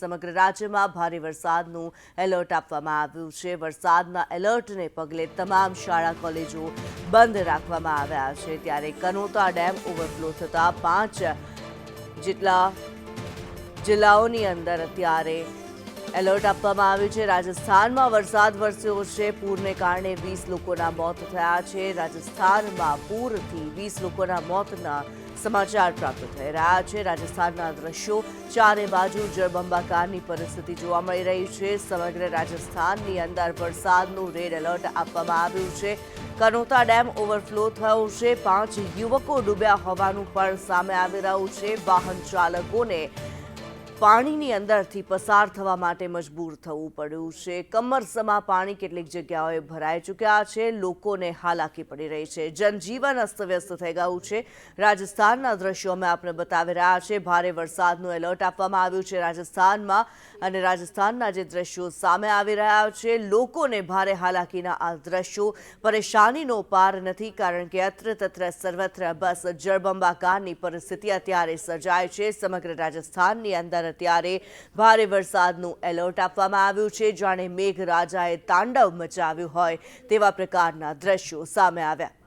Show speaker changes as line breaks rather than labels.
સમગ્ર રાજ્યમાં ભારે વરસાદનું એલર્ટ આપવામાં આવ્યું છે. વરસાદના એલર્ટને પગલે તમામ શાળા, કોલેજો બંધ રાખવામાં આવ્યા છે. ત્યારે કનોતા ડેમ ઓવરફ્લો થતા પાંચ જેટલા જિલ્લાઓની અંદર અત્યારે એલર્ટ આપવામાં આવ્યું છે. રાજસ્થાનમાં વરસાદ વરસ્યો છે. પૂરને કારણે વીસ લોકોના મોત થયા છે. રાજસ્થાનમાં પૂરથી વીસ લોકોના મોતના સમાચાર પ્રાપ્ત થઈ રહ્યા છે. રાજસ્થાનના દ્રશ્યો ચારે બાજુ જળબંબાકારની પરિસ્થિતિ જોવા મળી રહી છે. સમગ્ર રાજસ્થાનની અંદર વરસાદનું રેડ એલર્ટ આપવામાં આવ્યું છે. કનોતા ડેમ ઓવરફ્લો થયો છે. પાંચ યુવકો ડૂબ્યા હોવાનું પણ સામે આવી રહ્યું છે. વાહન ચાલકોને પાણીની અંદરથી પસાર થવા માટે મજબૂર થવું પડ્યું છે. કમરસમાં પાણી કેટલીક જગ્યાઓએ ભરાઈ ચૂક્યા છે. લોકોને હાલાકી પડી રહી છે. જનજીવન અસ્તવ્યસ્ત થઈ ગયું છે. રાજસ્થાનના દ્રશ્યો અમે આપને બતાવી રહ્યા છે. ભારે વરસાદનું એલર્ટ આપવામાં આવ્યું છે રાજસ્થાનમાં અને રાજસ્થાનના જે દ્રશ્યો સામે આવી રહ્યા છે, લોકોને ભારે હાલાકીના આ દ્રશ્યો. પરેશાનીનો પાર નથી કારણ કે અત્ર તત્ર સર્વત્ર બસ જળબંબાકારની પરિસ્થિતિ અત્યારે સર્જાય છે. સમગ્ર રાજસ્થાનની અંદર અત્યારે ભારે વરસાદનું એલર્ટ આપવામાં આવ્યું છે. જાણે મેઘરાજાએ તાંડવ મચાવ્યું હોય તેવા પ્રકારના દ્રશ્યો સામે આવ્યા.